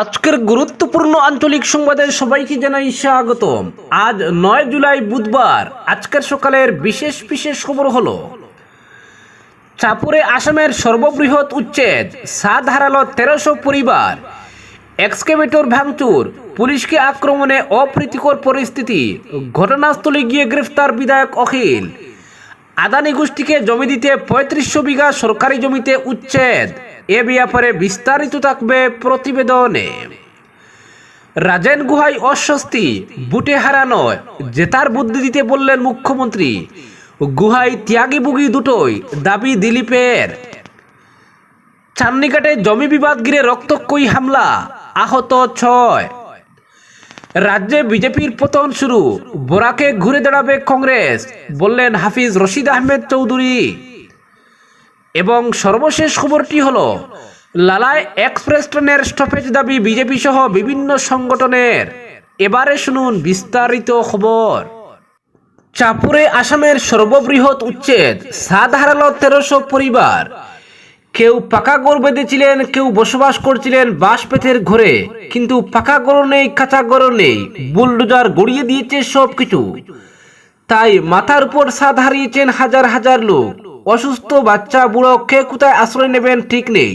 আজকের গুরুত্বপূর্ণ আঞ্চলিক সংবাদে সবাইকে জানাই স্বাগতম। আজ নয় জুলাই বুধবার, আজকের সকালের বিশেষ বিশেষ খবর হলো, চাপুরে আসামের সর্ববৃহৎ উচ্ছেদ, সাত হারালো তেরোশো পরিবার, এক্সকেভেটর ভাঙচুর, পুলিশকে আক্রমণে অপ্রীতিকর পরিস্থিতি, ঘটনাস্থলে গিয়ে গ্রেফতার বিধায়ক অখিল। আদানি গোষ্ঠীকে জমি দিতে পঁয়ত্রিশশো বিঘা সরকারি জমিতে উচ্ছেদ। এ ব্যাপারে বিস্তারিত থাকবে প্রতিবেদনে। রাজেন গুহাই অস্বস্তি, বুটে হারানো, জেতার বুদ্ধি দিতে বললেন মুখ্যমন্ত্রী। গুহাই ত্যাগী বুগি দুটোই দাবি দিলীপের। চান্নিকাটে জমি বিবাদ ঘিরে রক্তক্ষয়ী হামলা, আহত ছয়। রাজ্যে বিজেপির পতন শুরু, বোরাকে ঘুরে দাঁড়াবে কংগ্রেস, বললেন হাফিজ রশিদ আহমেদ চৌধুরী। এবং সর্বশেষ খবরটি হলো লালায় এক্সপ্রেস ট্রেনের স্টপেজ দাবি বিজেপি সহ বিভিন্ন সংগঠনের। এবারে শুনুন বিস্তারিত খবর। চাপুরে আসামের সর্ববৃহৎ উচ্ছেদ, সাত হারালো তেরোশো পরিবার। কেউ পাকা গড় বেঁধেছিলেন, কেউ বসবাস করছিলেন বাঁশ পেথের ঘরে। কিন্তু পাকা গড় নেই, কাঁচা গড় নেই, বুলডোজার গড়িয়ে দিয়েছে সব কিছু তাই মাথার উপর সাদ হারিয়েছেন হাজার হাজার লোক। অসুস্থ বাচ্চা বুড়ো কে কোথায় আশ্রয় নেবেন ঠিক নেই।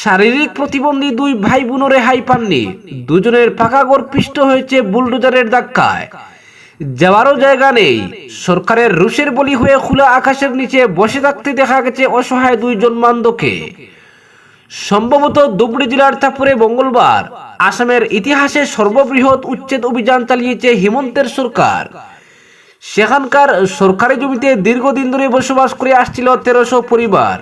শারীরিক প্রতিবন্ধী দুই ভাই বোনও রেহাই পাননি। দুজনের পাকা গড় পিষ্ট হয়েছে বুলডোজারের ধাক্কায়। যাওয়ারও জায়গা নেই। সরকারের রুশের বলি হয়ে খোলা আকাশের নিচে বসে থাকতে দেখা গেছে অসহায় দুই জন্মান্ধকে। সম্ভবত ধুবড়ি জেলার চাপুরে মঙ্গলবার আসামের ইতিহাসে সর্ববৃহৎ উচ্ছেদ অভিযান চালিয়েছে হিমন্তের সরকার। সেখানকার সরকারি জমিতে দীর্ঘদিন ধরে বসবাস করে আসছিল তেরোশো পরিবার।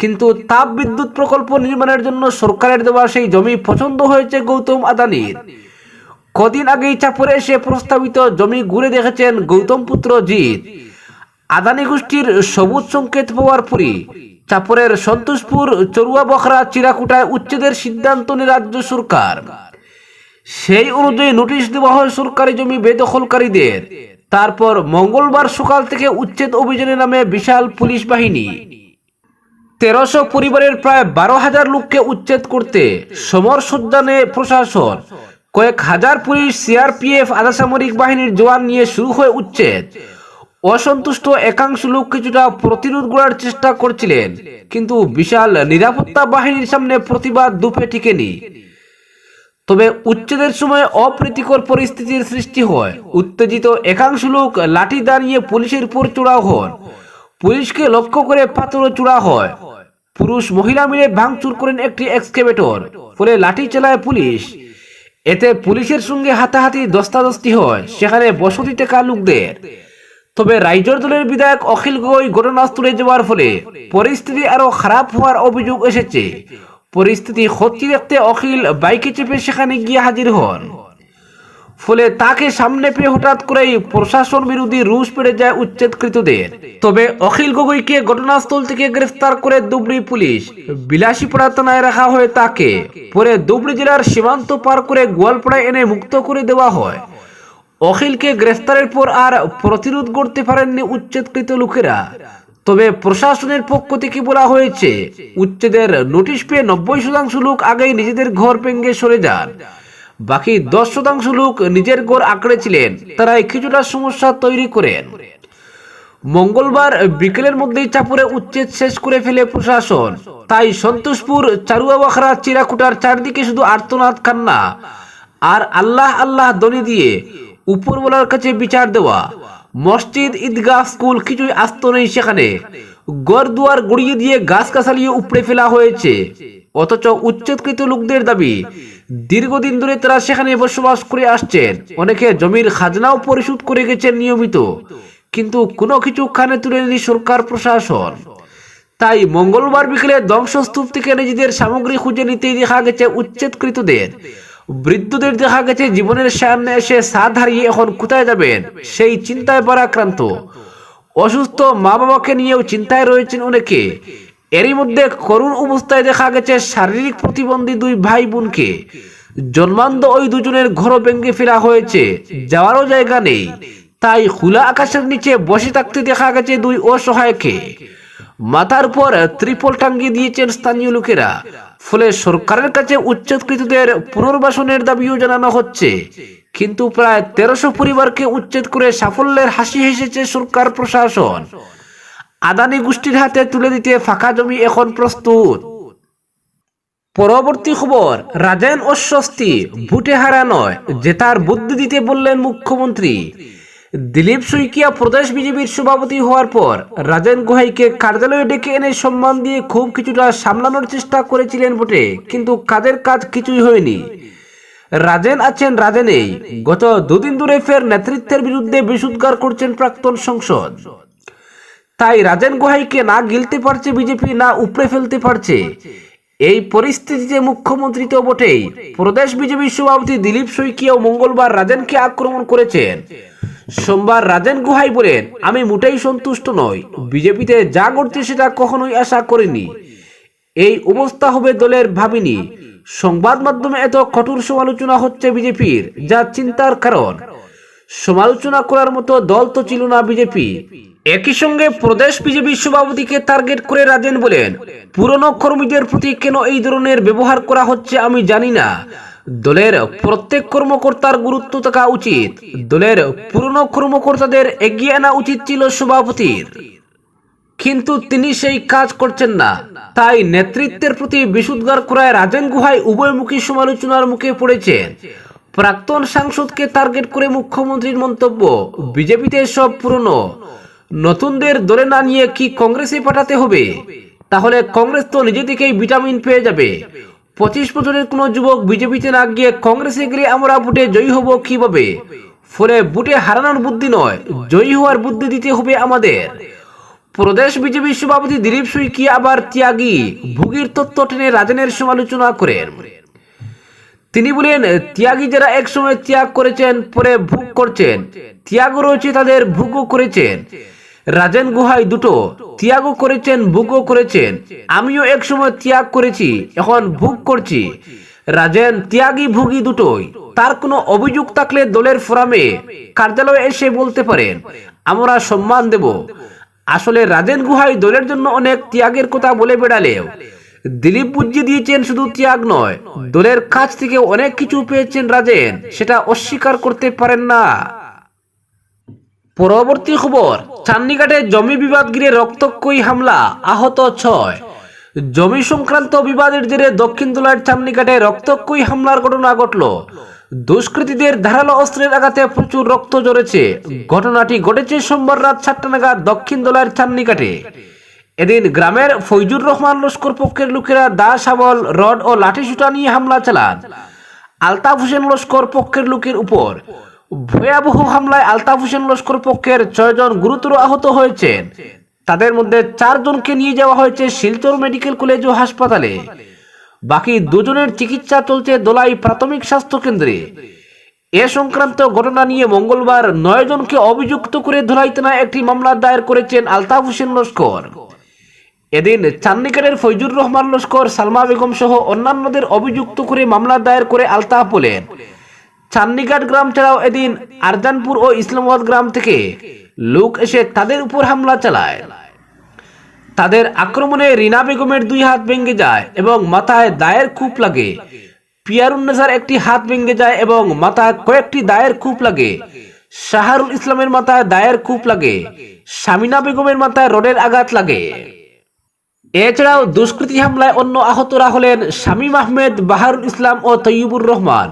কিন্তু তাপ বিদ্যুৎ প্রকল্প নির্মাণের জন্য সরকারের দেওয়া সেই জমি পছন্দ হয়েছে গৌতম আদানির। কদিন আগেই চাপরে এসে প্রস্তাবিত জমি ঘুরে দেখেছেন গৌতম পুত্র জিৎ। আদানি গোষ্ঠীর সবুজ সংকেত পাওয়ার পরই চাপরের সন্তোষপুর চরুয়া বখরা, চিরাকুটায় উচ্ছেদের সিদ্ধান্ত নেয় রাজ্য সরকার। সেই অনুযায়ী নোটিশ দেওয়া হয় সরকারি জমি বেদখলকারীদের। তারপর মঙ্গলবার সকাল থেকে উচ্ছেদ অভিযানের নামে বিশাল পুলিশ বাহিনী। তেরোশো পরিবারের প্রায় বারো হাজার লোককে উচ্ছেদ করতে সমর সজ্জা প্রশাসন। কয়েক হাজার পুলিশ, সিআরপিএফ আধা সামরিক বাহিনীর জওয়ান নিয়ে শুরু হয়ে উচ্ছেদ। অসন্তুষ্ট একাংশ লোক কিছুটা প্রতিরোধ গড়ার চেষ্টা করছিলেন, কিন্তু বিশাল নিরাপত্তা বাহিনীর সামনে প্রতিবাদ দুপে টিকেনি তবে উচ্ছেদের সময় অপ্রীতিকর পরিস্থিতির সৃষ্টি হয়। উত্তেজিত একাংশ লোক লাঠি দাঁড়িয়ে পুলিশের উপর চূড়াও হন। পুলিশকে লক্ষ্য করে পাথরও চূড়া হয়। পুরুষ মহিলা মিলে ভাঙচুর করেন একটি এক্সকেভেটর, ফলে লাঠি চালায় পুলিশ। এতে পুলিশের সঙ্গে হাতাহাতি দস্তাদস্তি হয়, সেখানে বসতি টেকা লোকদের তবে রাইজর দলের বিধায়ক অখিল গগৈ ঘটনাস্থলে যাওয়ার ফলে পরিস্থিতি আরও খারাপ হওয়ার অভিযোগ এসেছে। পরিস্থিতি হচ্ছে দেখতে অখিল বাইকে চেপে সেখানে গিয়ে হাজির হন। ফলে তাকে সামনে পেয়ে হঠাৎ করেই প্রশাসন বিরোধী রুশ পেড়ে যায় উচ্ছেদকৃতদের। তবে অখিল গগৈকে ঘটনাস্থল থেকে গ্রেফতার করে দুবড়ি পুলিশ। বিলাসীপাড়া থানায় রাখা হয় তাকে। পরে দুবড়ি জেলার সীমান্ত পার করে গোয়ালপাড়ায় এনে মুক্ত করে দেওয়া হয়। অখিলকে গ্রেফতারের পর আর প্রতিরোধ করতে পারেননি উচ্ছেদকৃত লোকেরা। তবে প্রশাসনের পক্ষ থেকে বলা হয়েছে, উচ্ছেদের নোটিশ পেয়ে নব্বই শতাংশ লোক আগেই নিজেদের ঘর ভেঙে সরে যান। বাকি দশ শতাংশ লোক নিজের ঘর আঁকড়েছিলেন তারাই কিছুটা সমস্যা তৈরি করেন। মঙ্গলবার বিকেলের মধ্যেই চাপুরে উচ্ছেদ শেষ করে ফেলে প্রশাসন। তাই সন্তোষপুর, চারুয়াবাখরা, চিরাকুটার চারদিকে শুধু আর্তনাদ কান্না। আর আল্লাহ আল্লাহ দলি দিয়ে উপরওয়ালার কাছে বিচার দেওয়া। মসজিদ, ঈদগাহ, স্কুল কিছুই আস্ত নেই সেখানে। গড় দুয়ার গড়িয়ে দিয়ে গাছ গাছালিয়ে উপড়ে ফেলা হয়েছে। অথচ উচ্ছেদকৃত লোকদের দাবি, দীর্ঘদিন ধরে তারা সেখানে বসবাস করে আসছেন। অনেকে জমির খাজনাও পরিশোধ করে গেছেন নিয়মিত। কিন্তু কোনো কিছু কানে তুলে নেই সরকার প্রশাসন। তাই মঙ্গলবার বিকেলে ধ্বংসস্তূপ থেকে নিজেদের সামগ্রী খুঁজে নিতে দেখা গেছে উচ্ছেদকৃতদের। বৃদ্ধদের দেখা গেছে, জীবনের সামনে এসে সাদ হারিয়ে এখন কোথায় যাবেন? সেই চিন্তায় পরাক্রান্ত। অসুস্থ মা বাবাকে নিয়েও চিন্তায় রয়েছেন অনেকে। এরই মধ্যে করুণ অবস্থায় দেখা গেছে শারীরিক প্রতিবন্ধী দুই ভাই বোনকে জন্মান্ধ ওই দুজনের ঘর ভেঙে ফেরা হয়েছে, যাওয়ারও জায়গা নেই। তাই খোলা আকাশের নিচে বসে থাকতে দেখা গেছে দুই অসহায়কে। মাথার উপর ত্রিপল টাঙ্গিয়ে দিয়েছেন স্থানীয় লোকেরা। ফলে সরকারের কাছে উচ্ছেদকৃতদের পুনর্বাসনের দাবিও জানানো হচ্ছে। কিন্তু প্রায় তেরোশো পরিবারকে উচ্ছেদ করে সাফল্যের হাসি হেসেছে সরকার প্রশাসন। আদানি গোষ্ঠীর হাতে তুলে দিতে ফাঁকা জমি এখন প্রস্তুত। পরবর্তী খবর, রাজেন অস্বস্তি, ভোটে হারা নয়, জেতার বুদ্ধি দিতে বললেন মুখ্যমন্ত্রী। দিলীপ সুইকিয়া প্রদেশ বিজেপির সভাপতি হওয়ার পর রাজেন গোহাইকে কার্যালয়ে ডেকে এনে সম্মান দিয়ে খুব কিছুটা সামলানোর চেষ্টা করেছিলেন বটে, কিন্তু কাজের কাজ কিছুই হয়নি। রাজেন আছেন রাজেনেই, গত দুদিন ধরে ফের নেতৃত্বের বিরুদ্ধে বিশুদ্গার করছেন প্রাক্তন সংসদ। তাই রাজেন গোহাইকে না গিলতে পারছে বিজেপি, না উপড়ে ফেলতে পারছে। এই পরিস্থিতিতে মুখ্যমন্ত্রী তো বটেই, প্রদেশ বিজেপি সভাপতি দিলীপ শইকিয়াও মঙ্গলবার রাজেনকে আক্রমণ করেছেন। সোমবার রাজেন গুহাই বলেন আমি মোটেই সন্তুষ্ট নই। বিজেপিতে যা ঘটছে সেটা কখনোই আশা করিনি। এই অবস্থা হবে দলের ভাবিনি। সংবাদ মাধ্যমে এত কঠোর সমালোচনা হচ্ছে বিজেপির, যা চিন্তার কারণ। সমালোচনা করার মতো দল তো ছিল না বিজেপি। একই সঙ্গে প্রদেশ বিজেপি সভাপতিকে টার্গেট করে রাজেন বলেন, পুরনো কর্মীদের প্রতি কেন এই ধরনের ব্যবহার করা হচ্ছে আমি জানি না। দলের প্রত্যেক কর্মকর্তার গুরুত্ব থাকা উচিত। দলের পুরনো কর্মকর্তাদের এগিয়ে আনা উচিত ছিল সভাপতির। কিন্তু তিনি সেই কাজ করছেন না। তাই নেতৃত্বের প্রতি বিশুদ্গার করায় রাজেন গুহাই উভয়মুখী সমালোচনার মুখে পড়েছেন। প্রাক্তন সাংসদকে টার্গেট করে মুখ্যমন্ত্রীর মন্তব্য, বিজেপিতে সব পুরনো। নতুনদের দলে না নিয়ে কি কংগ্রেসে পাঠাতে হবে? তাহলে কংগ্রেস তো নিজে থেকেই ভিটামিন পেয়ে যাবে। পঁচিশ বছরের কোনো যুবক বিজেপিতে না গিয়ে কংগ্রেসে গেলে আমরা ভোটে জয়ী হব কীভাবে? ফলে ভোটে হারানোর বুদ্ধি নয়, জয়ী হওয়ার বুদ্ধি দিতে হবে আমাদের। প্রদেশ বিজেপি সভাপতি দিলীপ সুইকি আবার ত্যাগী? ভুগির তত্ত্ব টেনে রাজনের সমালোচনা করেন। তিনি বলেন, ত্যাগী যারা একসময় ত্যাগ করেছেন, পরে ভোগ করছেন। ত্যাগ রয়েছে তাদের, ভোগও করেছেন। রাজেন গুহাই দুটো। ত্যাগও করেছেন ভোগও করেছেন। আমিও একসময় ত্যাগ করেছি, এখন ভোগ করছি। রাজেন, ত্যাগী, ভোগী দুটোই। তার কোনো অভিযোগ থাকলে দলের ফোরামে কার্যালয়ে এসে বলতে পারেন। আমরা সম্মান দেব। আসলে রাজেন গুহাই দলের জন্য অনেক ত্যাগের কথা বলে বেড়ালেও, দিলীপ বুঝিয়ে দিয়েছেন শুধু ত্যাগ নয়, দলের কাছ থেকে অনেক কিছু পেয়েছেন রাজেন, সেটা অস্বীকার করতে পারেন না। পরবর্তী খবর চান্নিঘাটে জমি বিবাদ ঘিরে রক্তক্ষয়ী হামলা, আহত ছয়। জমি সংক্রান্ত বিবাদের জেরে দক্ষিণ দোলার চান্নিঘাটে রক্তক্ষয়ী হামলার ঘটনা ঘটল। দুষ্কৃতীদের ধারালো অস্ত্রের আঘাতে প্রচুর রক্ত জড়েছে ঘটনাটি ঘটেছে সোমবার রাত সাতটা নাগাদ দক্ষিণ দোলার চান্নিঘাটে এদিন গ্রামের ফৈজুর রহমান লস্কর পক্ষের লোকেরা দা শাবল রড ও লাঠি সুটা নিয়ে হামলা চালান। আলতাফ হোসেন লস্কর পক্ষের লোকের উপর। ভয়াবহ হামলায় আলতাফ হোসেন লস্কর পক্ষের ছয়জন গুরুতর আহত হয়েছেন। তাদের মধ্যে চারজনকে নিয়ে যাওয়া হয়েছে শিলচর মেডিকেল কলেজ ও হাসপাতালে। বাকি দুজনের চিকিৎসা চলছে দোলাই প্রাথমিক স্বাস্থ্য কেন্দ্রে। এ সংক্রান্ত ঘটনা নিয়ে মঙ্গলবার নয় জনকে অভিযুক্ত করে ধলাই থানায় একটি মামলা দায়ের করেছেন আলতাফ হোসেন লস্কর। এদিন চান্নিকারের ফৈজুর রহমান লস্কর, সালমা বেগম সহ অন্যান্যদের অভিযুক্ত করে মামলা দায়ের করে আলতাফ বলেন। চান্নিঘাট গ্রাম ছাড়াও এদিন আরজানপুর ও ইসলামাবাদ গ্রাম থেকে লোক এসে তাদের উপর হামলা চালায়। তাদের আক্রমণে রিনা বেগমের দুই হাত ভেঙে যায় এবং মাথায় দায়ের কূপ লাগে। পিয়ারুন্নেসার একটি হাত ভেঙে যায় এবং মাথায় কয়েকটি দায়ের কূপ লাগে। শাহরুল ইসলামের মাথায় দায়ের কূপ লাগে। শামিনা বেগমের মাথায় রডের আঘাত লাগে। এছাড়াও দুষ্কৃতী হামলায় অন্য আহতরা হলেন শামীম আহমেদ, বাহারুল ইসলাম ও তৈয়বুর রহমান।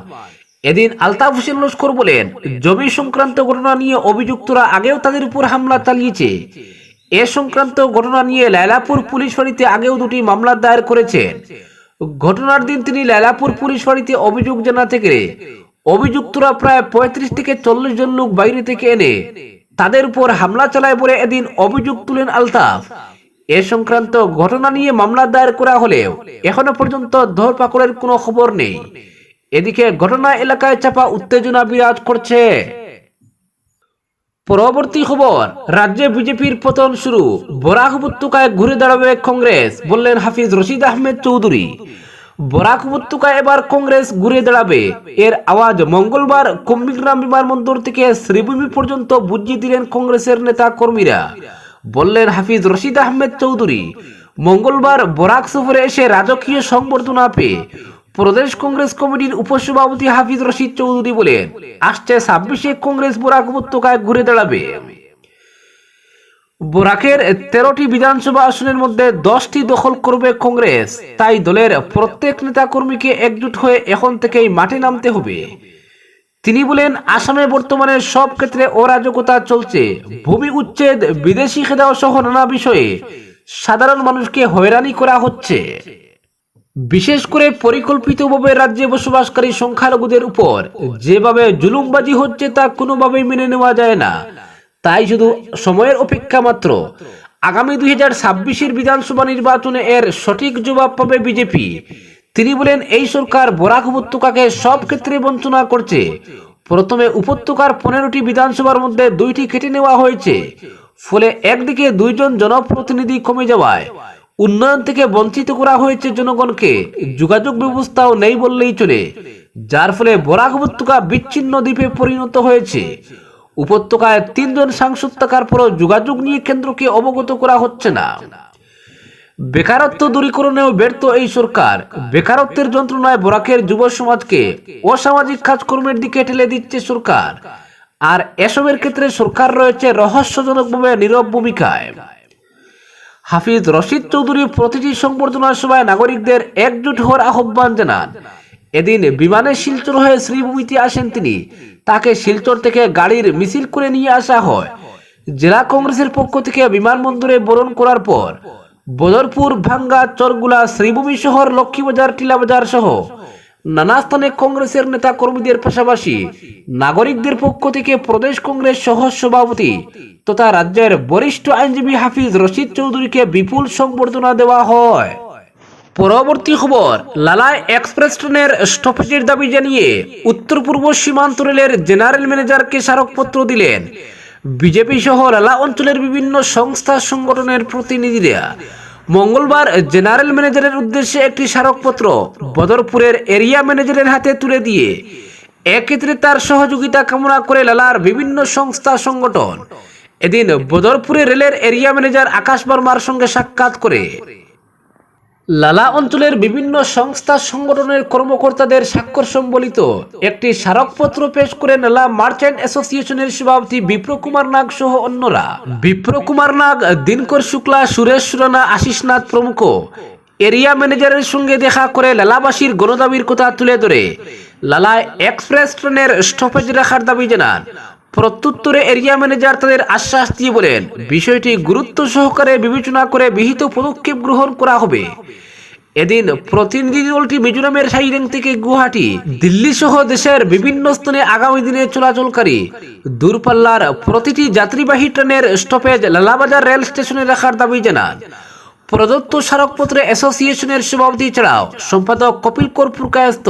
এদিন আলতাফ হোসেন লস্কর বলেন, জমি সংক্রান্ত ঘটনা নিয়ে অভিযুক্তরা আগেও তাদের উপর হামলা চালিয়েছে। এ সংক্রান্ত ঘটনা নিয়ে লায়লাপুর পুলিশ ফাঁড়িতে আগেও দুটি মামলা দায়ের করেছেন। ঘটনার দিন তিনি লায়লাপুর পুলিশ ফাঁড়িতে অভিযোগ জানাতে গেলে, অভিযুক্তরা প্রায় পঁয়ত্রিশ থেকে চল্লিশ জন লোক বাইরে থেকে এনে তাদের উপর হামলা চালায় বলে এদিন অভিযোগ তুলেন আলতাফ। এ সংক্রান্ত ঘটনা নিয়ে মামলা দায়ের করা হলেও এখনও পর্যন্ত ধরপাকড়ের কোনো খবর নেই। এদিকে ঘটনা এলাকায় চাপা উত্তেজনা বিরাজ করছে। পরবর্তী খবর, রাজ্যে বিজেপির পতন শুরু। বরাক উপত্যকায় ঘুরে দাঁড়াবে কংগ্রেস, বললেন হাফিজ রশিদ আহমেদ চৌধুরী। বরাক উপত্যকায় এবার কংগ্রেস ঘুরে দাঁড়াবে। এর আওয়াজ মঙ্গলবার কুম্ভিগ্রাম বিমানবন্দর থেকে শ্রীভূমি পর্যন্ত বুঝিয়ে দিলেন কংগ্রেসের নেতা কর্মীরা। বললেন হাফিজ রশিদ আহমেদ চৌধুরী, মঙ্গলবার বরাক সফরে এসে রাজকীয় সংবর্ধনা পেয়ে প্রদেশ কংগ্রেস কমিটির উপসভাপতি হাফিজ রশিদ চৌধুরী বলেন, আসছে ছাব্বিশে কংগ্রেস বরাক উপত্যকায় ঘুরে দাঁড়াবে। বরাকের তেরোটি বিধানসভা আসনের মধ্যে দশটি দখল করবে কংগ্রেস। তাই দলের প্রত্যেক নেতা কর্মীকে একজুট হয়ে এখন থেকেই মাঠে নামতে হবে। তিনি বলেন, আসামে বর্তমানে সব ক্ষেত্রে অরাজকতা চলছে। ভূমি উচ্ছেদ, বিদেশি খেদাও সহ নানা বিষয়ে সাধারণ মানুষকে হয়রানি করা হচ্ছে। বিশেষ করে পরিকল্পিতভাবে রাজ্যে বসবাসকারী সংখ্যালঘুদের উপর। যেভাবে জুলুমবাজি হচ্ছে তা কোনোভাবেই মেনে নেওয়া যায় না। তাই শুধু সময়ের অপেক্ষা মাত্র। আগামী দুই হাজার ছাব্বিশের বিধানসভা নির্বাচনে এর সঠিক জবাব পাবে বিজেপি। তিনি বলেন, এই সরকার বরাক উপত্যকাকে সব ক্ষেত্রে বঞ্চনা করছে। প্রথমে উপত্যকার পনেরোটি বিধানসভার মধ্যে দুইটি কেটে নেওয়া হয়েছে। ফলে একদিকে দুইজন জনপ্রতিনিধি কমে যাওয়ায় উন্নয়ন থেকে বঞ্চিত করা হয়েছে জনগণকে। যোগাযোগ ব্যবস্থাও নেই বললেই চলে। যার ফলে বরাক উপত্যকা বিচ্ছিন্ন দ্বীপে পরিণত হয়েছে। উপত্যকায় তিনজন সাংসদ থাকার পরও যোগাযোগ নিয়ে কেন্দ্রকে অবগত করা হচ্ছে না। বেকারত্ব দূরীকরণেও ব্যর্থ এই সরকার। বেকারত্বের যন্ত্রণায় বরাকের যুব সমাজকে অসামাজিক কাজকর্মের দিকে ঠেলে দিচ্ছে সরকার। আর এসবের ক্ষেত্রে সরকার রয়েছে রহস্যজনকভাবে নীরব ভূমিকায়। হাফিজ রশিদ চৌধুরী প্রতিটি সংবর্ধনা সভায় নাগরিকদের একজুট হওয়ার আহ্বান জানান। এদিন বিমানে শিলচর হয়ে শ্রীভূমিতে আসেন তিনি। তাকে শিলচর থেকে গাড়ির মিছিল করে নিয়ে আসা হয়। জেলা কংগ্রেসের পক্ষ থেকে বিমানবন্দরে বরণ করার পর বদরপুর, ভাঙ্গা, চরগুলা, শ্রীভূমি শহর, লক্ষ্মীবাজার, টিলাবাজার সহ নানা স্থানে কংগ্রেসের নেতা কর্মীদের পাশাপাশি নাগরিকদের পক্ষ থেকে প্রদেশ কংগ্রেস সহ সভাপতি তথা রাজ্যের বরিষ্ঠ আইনজীবী হাফিজ রশিদ চৌধুরীকে বিপুল সংবর্ধনা দেওয়া হয়। পরবর্তী খবর লালাই এক্সপ্রেস ট্রেনের স্টপেজের দাবি জানিয়ে উত্তর পূর্ব সীমান্ত রেলের জেনারেল ম্যানেজারকে স্মারকপত্র দিলেন। বিজেপি সহ লালা অঞ্চলের বিভিন্ন সংস্থা সংগঠনের প্রতিনিধিরা মঙ্গলবার জেনারেল ম্যানেজারের উদ্দেশ্যে একটি স্মারকপত্র বদরপুরের এরিয়া ম্যানেজারের হাতে তুলে দিয়ে এক্ষেত্রে তার সহযোগিতা কামনা করে লালার বিভিন্ন সংস্থা, সংগঠন। এদিন বদরপুরে রেলের এরিয়া ম্যানেজার আকাশ বর্মার সঙ্গে সাক্ষাৎ করে লালা অঞ্চলের বিভিন্ন সংস্থা সংগঠনের কর্মকর্তাদের স্বাক্ষর সম্বলিত একটি স্মারকপত্র পেশ করেন লালা মার্চেন্ট অ্যাসোসিয়েশনের সভাপতি বিপ্র কুমার নাগ সহ অন্যরা। বিপ্র কুমার নাগ, দিনকর শুক্লা, সুরেশ সুরানা, আশিস নাথ প্রমুখ। এরিয়া ম্যানেজারের সঙ্গে দেখা করে লালাবাসীর গণদাবির কথা তুলে ধরে। লালায় এক্সপ্রেস ট্রেনের স্টপেজ রাখার দাবি জানান। প্রত্যুত্তরে এরিয়া ম্যানেজার তাদের আশ্বাস দিয়ে বলেন, বিষয়টি গুরুত্ব সহকারে বিবেচনা করে বিহিত পদক্ষেপ গ্রহণ করা হবে। এদিন প্রতিনিধি দলটি মিজোরামের সাইরেং থেকে গুয়াহাটি, দিল্লি সহ দেশের বিভিন্ন স্থানে আগামী দিনে চলাচলকারী দূরপাল্লার প্রতিটি যাত্রীবাহী ট্রেনের স্টপেজ লালাবাজার রেল স্টেশনে রাখার দাবি জানান। প্রদত্ত স্মারকপত্রে অ্যাসোসিয়েশনের সভাপতি ছাড়াও সম্পাদক Kapil Karpur Kayastha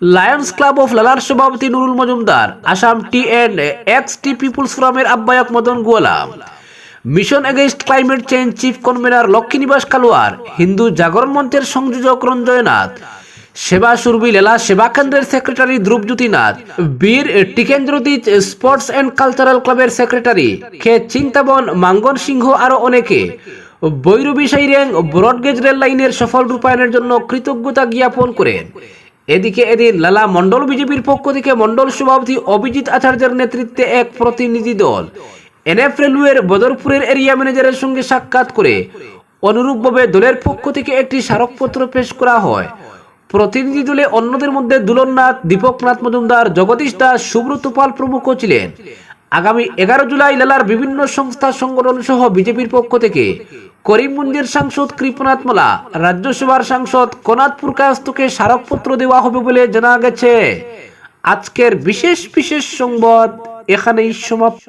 Lions Club of লালার সভাপতি Nurul Majumdar Assam tea and ex tea people's ফোরামের আহ্বায়ক Madan Goala mission against climate change chief convener Laxminivas Kalwar Hindu Jagaran মঞ্চের সংযোজক রঞ্জয় নাথ। সেবা সুরবি লেলা সেবা কেন্দ্রের secretary Dhrubajyoti Nath. Bir Tikendrajit sports and cultural ক্লাবের secretary খে চিন্তাবন, মাঙ্গন সিংহ আরও অনেকে। বৈরবী সাইরেং, ব্রডগেজ রেল লাইনের সফল রূপায়ণের জন্য কৃতজ্ঞতা জ্ঞাপন করেন। এদিকে এদিন লালা মন্ডল বিজেপির পক্ষ থেকে মন্ডল সভাপতি অভিজিৎ আচার্যের নেতৃত্বে এক প্রতিনিধি দল। এনএফ রেলওয়ের বদরপুরের এরিয়া ম্যানেজারের সঙ্গে সাক্ষাৎ করে অনুরূপভাবে দলের পক্ষ থেকে একটি স্মারকপত্র পেশ করা হয়। প্রতিনিধি দলে অন্যদের মধ্যে দুলননাথ, দীপকনাথ মজুমদার, জগদীশ দাস, সুব্রত পাল প্রমুখ ছিলেন। আগামী এগারো জুলাই লালার বিভিন্ন সংস্থা সংগঠন সহ বিজেপির পক্ষ থেকে করিমগঞ্জের সাংসদ কৃপনাথ মালা, রাজ্যসভার সাংসদ কনাথপুর কায়স্তকে স্মারকপত্র দেওয়া হবে বলে জানা গেছে। আজকের বিশেষ বিশেষ সংবাদ এখানেই সমাপ্ত।